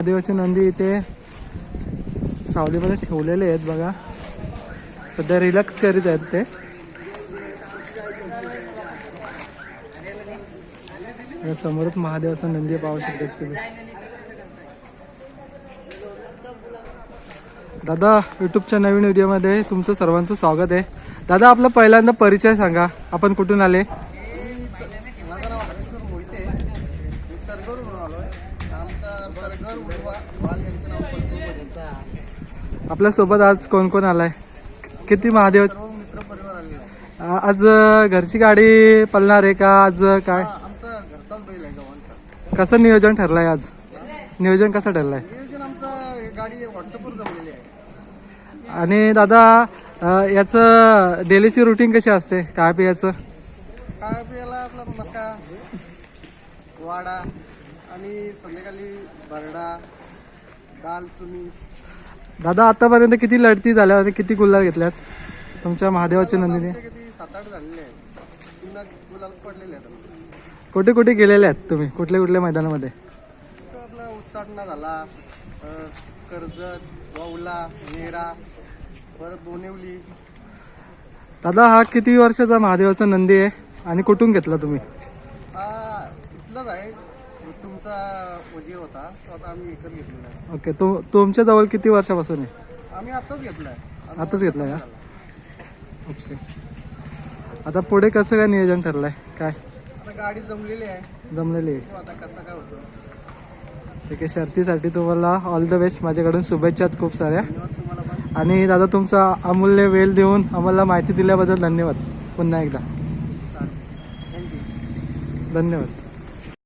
महादेवाचे नंदी इथे सावलीमध्ये ठेवलेले आहेत बघा. सध्या रिलॅक्स करीत आहेत ते. समोरच महादेवाचा नंदी पाहू शकतात तुम्ही. दादा युट्यूबच्या नवीन व्हिडिओमध्ये तुमचं सर्वांचं स्वागत आहे. दादा आपला पहिल्यांदा परिचय सांगा. आपण कुठून आले? आपल्यासोबत आपल्यासोबत आज कोण कोण आलाय? किती महादेव? आज घरची गाडी पळणार आहे का? आज काय? आहे कसं नियोजन ठरलंय आज? नियोजन कसं ठरलंय? आणि दादा याचं डेलीची रुटीन कशी असते? काय पियाचं? काय पियाला आपला मका वाडा आणि संध्याकाळी भरडा दाल चुनी. दादा आतापर्यंत किती लढती झाल्या आणि किती गुल्हार घेतल्यात? तुमच्या महादेवाच्या नंदीने. किती सात आठ झालेले आहेत. पुन्हा गुलाल पडलेले आहेत कुठे कुठे गेलेले आहेत तुम्ही? कुठल्या कुठल्या मैदानामध्ये? तो आपला उसाटणा झाला अ, कर्जत वाऊला नेरा परत बोनिवली. दादा हा किती वर्षाचा महादेवाचा नंदी आहे आणि कुठून घेतला तुम्ही? तुमचा वजीर होता तो आता आम्ही विकत घेतलेला आहे. ओके तो तुमच्या जवळ किती वर्षापासून आहे? आम्ही आताच घेतला आहे आताच घेतला का ओके. आता पुढे कसं काय नियोजन ठरलंय? काय? आता गाडी जमलेली आहे. जमलेली आहे. तो आता कसं काय होतं. ठीक आहे शर्तीसाठी तुम्हाला ऑल द बेस्ट माझ्याकडून शुभेच्छा खूप साऱ्या. धन्यवाद तुम्हाला पण. आणि दादा तुमचा अमूल्य वेळ देऊन आम्हाला माहिती दिल्याबद्दल धन्यवाद. पुन्हा एकदा. चालेल. थँक्यू धन्यवाद.